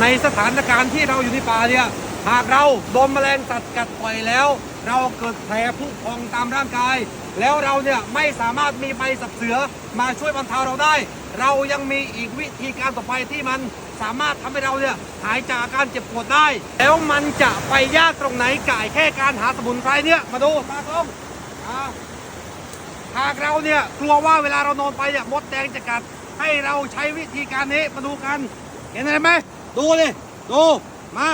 ในสถานการณ์ที่เราอยู่ในป่าเนี่ยหากเราโดนแมลงสัตว์กัดต่อยแล้ว เราเกิดแผลผุพองตามร่างกาย แล้วเราเนี่ยไม่สามารถมีใบสับเสือมาช่วยบรรเทาเราได้ เรายังมีอีกวิธีการต่อไปที่มันสามารถทำให้เราเนี่ยหายจากอาการเจ็บปวดได้ แล้วมันจะไปยากตรงไหนก่ายแค่การหาสมุนไพรเนี่ยมาดูตากล้องหากเราเนี่ยกลัวว่าเวลาเรานอนไปเนี่ยมดแดงจะกัดให้เราใช้วิธีการนี้มาดูกัน เห็นอะไรไหม ดูเลยดูมา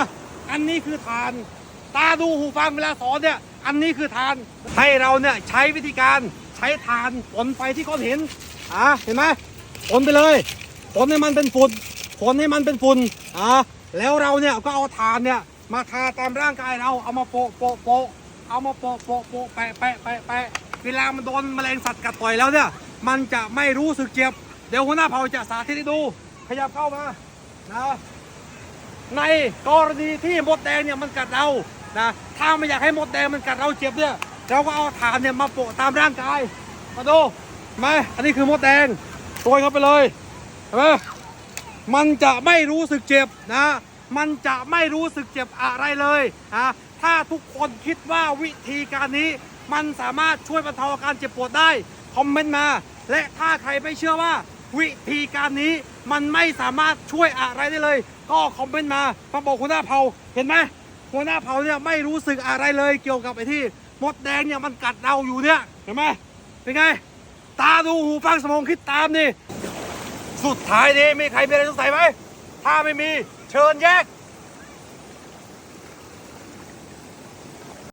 อันนี้คือทาน ตาดูหูฟังเวลาสอนเนี่ย อันนี้คือทาน ให้เราเนี่ยใช้วิธีการใช้ทานฝนไปที่ก้อนหินอ่าเห็นไหมฝนไปเลยฝนให้มันเป็นฝุ่นฝนให้มันเป็นฝุ่นอ่าแล้วเราเนี่ยก็เอาทานเนี่ยมาทาตามร่างกายเราเอามาโปะโปะโปะเอามาโปะโปะโปะแปะแปะแปะแปะเวลามันโดนแมลงสัตว์กัดต่อยแล้วเนี่ย มันจะไม่รู้สึกเจ็บ เดี๋ยวหัวหน้าเผ่าจะสาธิตให้ดู ขยับเข้ามานะ ในกรณีที่มดแดงเนี่ยมันกัดเรานะถ้าไม่อยากให้มดแดงมันกัดเราเจ็บเนี่ยเราก็เอาถานเนี่ยมาโปะตามร่างกายมาดูไหมอันนี้คือมดแดงโรยเข้าไปเลยเห็นไหมมันจะไม่รู้สึกเจ็บนะ มันจะไม่รู้สึกเจ็บอะไรเลยนะถ้าทุกคนคิดว่าวิธีการนี้ มันสามารถช่วยบรรเทาอาการเจ็บปวดได้ คอมเมนต์มา และถ้าใครไม่เชื่อว่า วิธีการนี้มันไม่สามารถช่วยอะไรได้เลย ก็คอมเมนต์มามาบอกหัวหน้าเผาเห็นไหมหัวหน้าเผาเนี่ยไม่รู้สึกอะไรเลยเกี่ยวกับไอ้ที่มดแดงเนี่ยมันกัดเราอยู่เนี่ยเห็นไหมเป็นไง ตาดูหูฟังสมองคิดตามนี่ สุดท้ายนี้มีใครมีอะไรสงสัยไหมถ้าไม่มีเชิญแยก